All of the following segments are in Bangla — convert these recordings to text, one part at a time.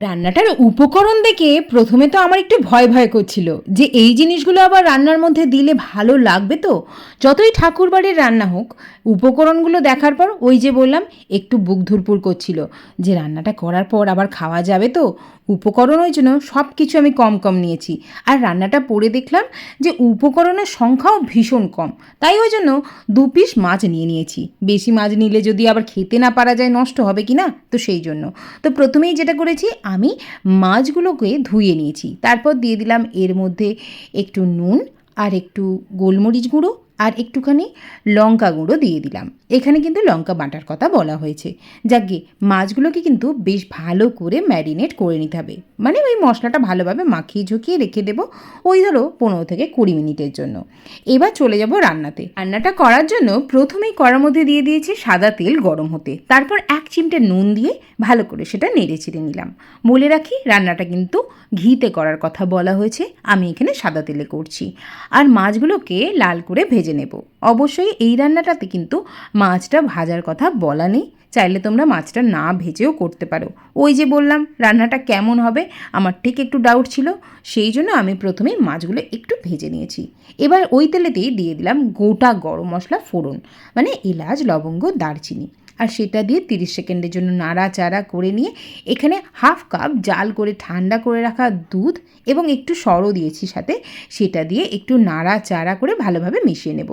রান্নাটার উপকরণ দেখে প্রথমে তো আমার একটু ভয় ভয় করছিল যে এই জিনিসগুলো আবার রান্নার মধ্যে দিলে ভালো লাগবে তো? যতই ঠাকুর বাড়ির রান্না হোক, উপকরণগুলো দেখার পর ওই যে বললাম, একটু বুক ধুরপুর করছিল যে রান্নাটা করার পর আবার খাওয়া যাবে তো? উপকরণ ওই জন্য সব কিছু আমি কম কম নিয়েছি। আর রান্নাটা পড়ে দেখলাম যে উপকরণের সংখ্যাও ভীষণ কম। তাই ওই জন্য দু পিস মাছ নিয়ে নিয়েছি। বেশি মাছ নিলে যদি আবার খেতে না পারা যায়, নষ্ট হবে কি না তো সেই জন্য। তো প্রথমেই যেটা করেছি আমি মাছগুলোকে ধুয়ে নিয়েছি। তারপর দিয়ে দিলাম এর মধ্যে একটু নুন আর একটু গোলমরিচ গুঁড়ো আর একটুখানি লঙ্কা গুঁড়ো দিয়ে দিলাম। এখানে কিন্তু লঙ্কা বাটার কথা বলা হয়েছে। যাকে মাছগুলোকে কিন্তু বেশ ভালো করে ম্যারিনেট করে নিতে হবে। মানে ওই মশলাটা ভালোভাবে মাখিয়ে ঝুঁকিয়ে রেখে দেবো ওই ধরো পনেরো থেকে কুড়ি মিনিটের জন্য। এবার চলে যাব রান্নাতে। রান্নাটা করার জন্য প্রথমেই কড়ার মধ্যে দিয়ে দিয়েছি সাদা তেল গরম হতে। তারপর এক চিমটে নুন দিয়ে ভালো করে সেটা নেড়ে চেড়ে নিলাম। বলে রাখি, রান্নাটা কিন্তু ঘিতে করার কথা বলা হয়েছে। আমি এখানে সাদা তেলে করছি। আর মাছগুলোকে লাল করে ভেজে নেব। অবশ্যই এই রান্নাটাতে কিন্তু মাছটা ভাজার কথা বলা নেই। চাইলে তোমরা মাছটা না ভেজেও করতে পারো। ওই যে বললাম, রান্নাটা কেমন হবে? আমার ঠিক একটু ডাউট ছিল। সেই জন্য আমি প্রথমে মাছগুলো একটু ভেজে নিয়েছি। এবার ওই তেলেতেই দিয়ে দিলাম গোটা গরম মশলা ফোড়ন মানে এলাচ, লবঙ্গ, দারচিনি। আর সেটা দিয়ে তিরিশ সেকেন্ডের জন্য নাড়াচাড়া করে নিয়ে এখানে হাফ কাপ জাল করে ঠান্ডা করে রাখা দুধ এবং একটু সরও দিয়েছি সাথে, সেটা দিয়ে একটু নাড়াচাড়া করে ভালোভাবে মিশিয়ে নেব।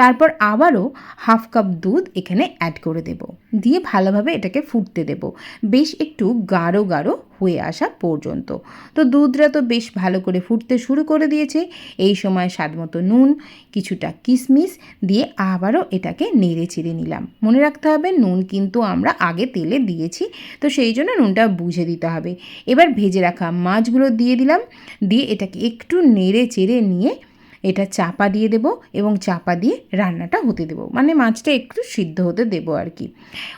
তারপর আবারও হাফ কাপ দুধ এখানে অ্যাড করে দেব। দিয়ে ভালোভাবে এটাকে ফুটতে দেব। বেশ একটু গাঢ় গাঢ় হয়ে আসা পর্যন্ত। তো দুধটা তো বেশ ভালো করে ফুটতে শুরু করে দিয়েছে। এই সময় স্বাদ মতো নুন, কিছুটা কিশমিশ দিয়ে আবারও এটাকে নেড়ে চেড়ে নিলাম। মনে রাখতে হবে নুন কিন্তু আমরা আগে তেলে দিয়েছি, তো সেই জন্য নুনটা বুঝে দিতে হবে। এবার ভেজে রাখা মাছগুলো দিয়ে দিলাম। দিয়ে এটাকে একটু নেড়ে চেড়ে নিয়ে এটা চাপা দিয়ে দেব এবং চাপা দিয়ে রান্নাটা হতে দেব। মানে মাছটা একটু সিদ্ধ হতে দেব আর কি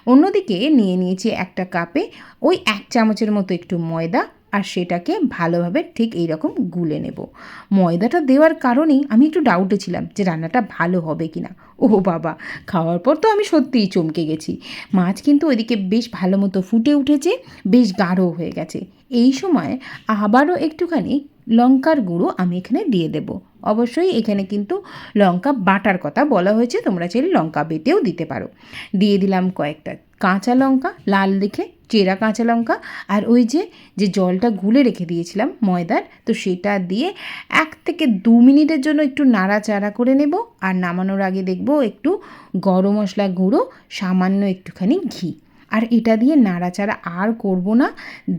অন্যদিকে নিয়ে নিয়েছি একটা কাপে ওই এক চামচের মতো একটু ময়দা আর সেটাকে ভালোভাবে ঠিক এই রকম গুলে নেব। ময়দাটা দেওয়ার কারণেই আমি একটু ডাউটে ছিলাম যে রান্নাটা ভালো হবে কি না ও বাবা, খাওয়ার পর তো আমি সত্যিই চমকে গেছি। মাছ কিন্তু ওইদিকে বেশ ভালো মতো ফুটে উঠেছে, বেশ গাঢ় হয়ে গেছে। এই সময় আবারও একটুখানি লঙ্কার গুঁড়ো আমি এখানে দিয়ে দেব। অবশ্যই এখানে কিন্তু লঙ্কা বাটার কথা বলা হয়েছে, তোমরা চাইলে লঙ্কা বেটেও দিতে পারো। দিয়ে দিলাম কয়েকটা কাঁচা লঙ্কা, লাল দেখে চেরা কাঁচা লঙ্কা, আর ওই যে যে জলটা গুলে রেখে দিয়েছিলাম ময়দার, তো সেটা দিয়ে এক থেকে দু মিনিটের জন্য একটু নাড়াচাড়া করে নেব, আর নামানোর আগে দেখব একটু গরম মশলা গুঁড়ো, সামান্য একটুখানি ঘি। আর এটা দিয়ে নাড়াচাড়া আর করব না,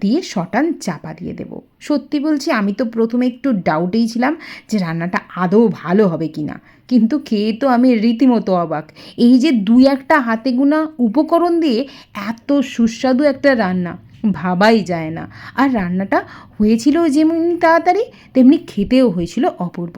দিয়ে শটান চাপা দিয়ে দেব। সত্যি বলছি, আমি তো প্রথমে একটু ডাউটেই ছিলাম যে রান্নাটা আদৌ ভালো হবে কি না। কিন্তু খেয়ে তো আমি রীতিমতো অবাক। এই যে দুই একটা হাতে গোনা উপকরণ দিয়ে এত সুস্বাদু একটা রান্না, ভাবাই যায় না। আর রান্নাটা হয়েছিল যেমনি তাড়াতাড়ি, তেমনি খেতেও হয়েছিল অপূর্ব।